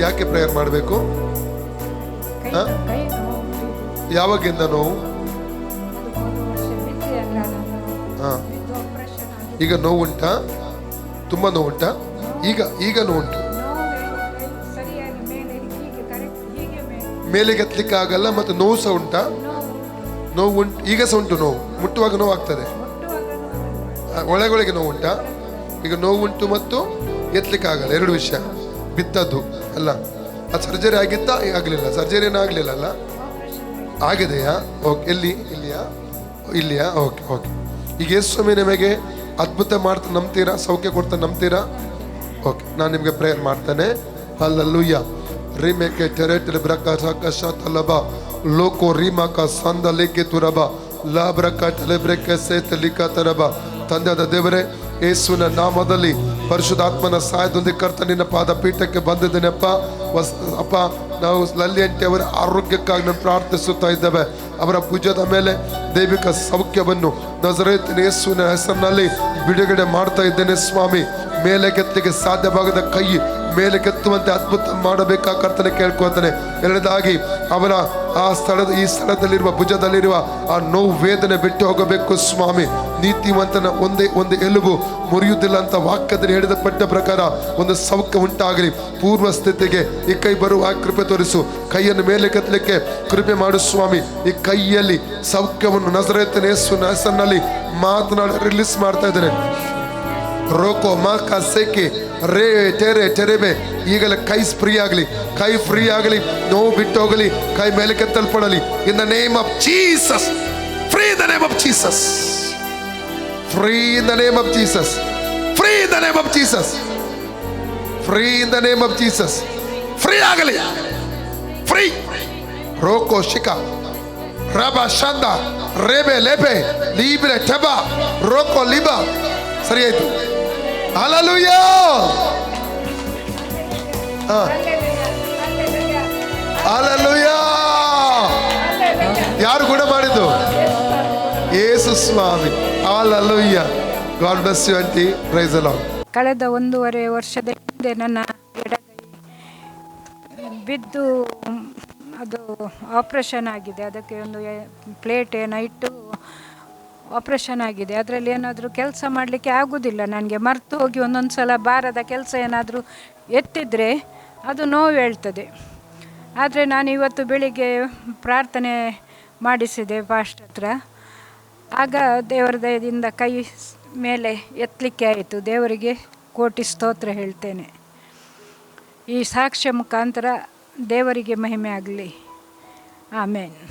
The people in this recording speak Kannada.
ಯಾಕೆ ಪ್ರೇಯರ್ ಮಾಡಬೇಕು. ಯಾವಾಗಿಂದ ನೋವು? ಹಾ. ಈಗ ನೋವುಂಟಾ ತುಂಬ ನೋವು ಉಂಟಾ? ಈಗ ಈಗ ನೋವುಂಟು ನೋವು ಸರಿಯಾಗಿ ಮೇಲೆ ಹೀಗೆ ಕರೆಕ್ಟ್ ಹೀಗೆ ಮೇಲೆ ಮೇಲೆಗೆ ಎತ್ತಲಿಕ್ಕೆ ಆಗಲ್ಲ ಮತ್ತು ನೋವು ಸಹ ಉಂಟಾ? ನೋವು ಉಂಟು. ಈಗ ಸಹ ಉಂಟು ನೋವು? ಮುಟ್ಟುವಾಗ ನೋವು ಆಗ್ತದೆ? ಮುಟ್ಟುವಾಗ ನೋವು ಆ, ಒಳಗೊಳಗೆ ನೋವು ಉಂಟಾ? ಈಗ ನೋವು ಉಂಟು ಮತ್ತು ಎತ್ತಲಿಕ್ಕೆ ಆಗಲ್ಲ ಎರಡು ವಿಷಯ. ಬಿದ್ದದ್ದು. ಅಲ್ಲ, ಅದು ಸರ್ಜರಿ ಆಗಿತ್ತಾ? ಆಗಲಿಲ್ಲ. ಸರ್ಜರಿ ಏನೂ ಆಗಲಿಲ್ಲ ಅಲ್ಲ? ಆಗಿದೆಯಾ? ಓಕೆ, ಎಲ್ಲಿ? ಇಲ್ಲಿಯಾ? ಇಲ್ಲಿಯಾ? Okay okay. ಈಗ ಯೇಸು ಸ್ವಾಮಿ ನಿಮಗೆ ಅದ್ಭುತ ಮಾಡ್ತಾ ನಂಬ್ತೀರಾ? ಸೌಖ್ಯ ಕೊಡ್ತಾ ನಂಬ್ತೀರಾ? ಓಕೆ, ನಾನು ನಿಮಗೆ ಪ್ರೇಯರ್ ಮಾಡ್ತೇನೆ. ಅಲ್ಲಲ್ಲೂಯ್ಯ ತೆರೆ ಟೆರೆಟ್ ಬ್ರಕ ಸಕ ಶತಲಬ ಲೋಕೋ ರೀಮಕ ಸಂದ ಲೇಖೆ ತುರಬ ಲಾಬ್ರಕ ಟೆಲೆಬ್ರೆಕೆ ಸೇತ ಲಿಕ ತರಬ ತಂದೆಯಾದ ದೇವರೇ, ಯೇಸುವಿನ ನಾಮದಲ್ಲಿ ಪರಿಶುದ್ಧಾತ್ಮನ ಸಹಾಯದೊಂದಿಗೆ ಕರ್ತ ನಿನ್ನ ಪಾದ ಪೀಠಕ್ಕೆ ಬಂದಿದ್ದೇನೆಪ್ಪ? ವಸ್ ಅಪ್ಪ, ನಾವು ಲಲ್ಲಿ ಅವರ ಆರೋಗ್ಯಕ್ಕಾಗಿ ನಾನು ಪ್ರಾರ್ಥಿಸುತ್ತಾ ಇದ್ದೇವೆ. ಅವರ ಭುಜದ ಮೇಲೆ ದೈವಿಕ ಸೌಖ್ಯವನ್ನು ನಜರೇತಿನ ಯೇಸುವಿನ ಹೆಸರಿನಲ್ಲಿ ಬಿಡುಗಡೆ ಮಾಡ್ತಾ ಇದ್ದೇನೆ ಸ್ವಾಮಿ. ಮೇಲೆ ಕೆತ್ತಿಗೆ ಸಾಧ್ಯವಾಗದ ಕೈ ಮೇಲೆ ಕೆತ್ತುವಂತೆ ಅದ್ಭುತ ಮಾಡಬೇಕಾ ಕರ್ತನೆ ಕೇಳ್ಕೊತಾನೆ ಎರಡನೇದಾಗಿ, ಅವನ ಆ ಸ್ಥಳದ, ಈ ಸ್ಥಳದಲ್ಲಿರುವ, ಭುಜದಲ್ಲಿರುವ ಆ ನೋವು ವೇದನೆ ಬಿಟ್ಟು ಹೋಗಬೇಕು ಸ್ವಾಮಿ. ನೀತಿವಂತನ ಒಂದೇ, ಒಂದು ಎಲುಬು ಮುರಿಯುವುದಿಲ್ಲ ಅಂತ ವಾಕ್ಯದಲ್ಲಿ ಹೇಳಿದ ಪಟ್ಟ ಪ್ರಕಾರ ಒಂದು ಸೌಖ್ಯ ಉಂಟಾಗಲಿ. ಪೂರ್ವ ಸ್ಥಿತಿಗೆ ಈ ಕೈ ಬರುವ ಕೃಪೆ ತೋರಿಸು. ಕೈಯನ್ನು ಮೇಲೆ ಕತ್ತಲಿಕ್ಕೆ ಕೃಪೆ ಮಾಡು ಸ್ವಾಮಿ. ಈ ಕೈಯಲ್ಲಿ ಸೌಖ್ಯವನ್ನು ನಜರೇತನ ಹೆಸರಿನಲ್ಲಿ ಮಾತನಾಡಿ ರಿಲೀಸ್ ಮಾಡ್ತಾ ಇದ್ದೇನೆ. ರೋಕೋ ಮಾಕ ಸೆಕೆ ರೇ ಟೆರೆ ತೆರೆಬೆ ಈಗಲೇ ಕೈ ಫ್ರೀ ಆಗಲಿ, ಕೈ ಫ್ರೀ ಆಗಲಿ, ನೋವು ಬಿಟ್ಟೋಗಲಿ ಕೈ ಮೇಲೆ ಕೆತ್ತಲ್ಪಡಲಿ. In the name of Jesus free the name of Jesus free in the name of Jesus free in the name of Jesus free in the name of Jesus free ಆಗಲಿ. ಫ್ರೀ ರೋಕೋ ಶಿಕ. ರಬ ಶಂದ. ರೇಬೆ ಲೇಬೆ ಲೀಬ್ರೆ ಟೆಬ ರೋಕೋ ಲಿಬ. ಸರಿ ಆಯ್ತು. ಅಲಲುಯ್ಯ ಅಲಲುಯ್ಯ ಯಾರು ಗುಣ ಮಾಡಿದ್ದು? Yesu Swami. Hallelujah god bless you aunty praise ಅಲ್ಲ ಕಳೆದ ಒಂದೂವರೆ ವರ್ಷದ ಹಿಂದೆ ನನ್ನ ಬಿದ್ದು ಅದು ಆಪ್ರೇಷನ್ ಆಗಿದೆ. ಅದಕ್ಕೆ ಒಂದು ಪ್ಲೇಟ್ ಏನೋ ಇಟ್ಟು ಆಪ್ರೇಷನ್ ಆಗಿದೆ. ಅದರಲ್ಲಿ ಏನಾದರೂ ಕೆಲಸ ಮಾಡಲಿಕ್ಕೆ ಆಗೋದಿಲ್ಲ. ನನಗೆ ಮರೆತು ಹೋಗಿ ಒಂದೊಂದು ಸಲ ಬಾರದ ಕೆಲಸ ಏನಾದರೂ ಎತ್ತಿದರೆ ಅದು ನೋವು ಹೇಳ್ತದೆ. ಆದರೆ ನಾನು ಇವತ್ತು ಬೆಳಿಗ್ಗೆ ಪ್ರಾರ್ಥನೆ ಮಾಡಿಸಿದೆ ಪಾಸ್ಟ್ ಹತ್ರ ಆಗ ದೇವರ ದಯದಿಂದ ಕೈ ಮೇಲೆ ಎತ್ತಲಿಕ್ಕೆ ಆಯಿತು. ದೇವರಿಗೆ ಕೋಟಿ ಸ್ತೋತ್ರ ಹೇಳ್ತೇನೆ. ಈ ಸಾಕ್ಷ್ಯ ಮುಖಾಂತರ ದೇವರಿಗೆ ಮಹಿಮೆ ಆಗಲಿ. ಆಮೇನ್.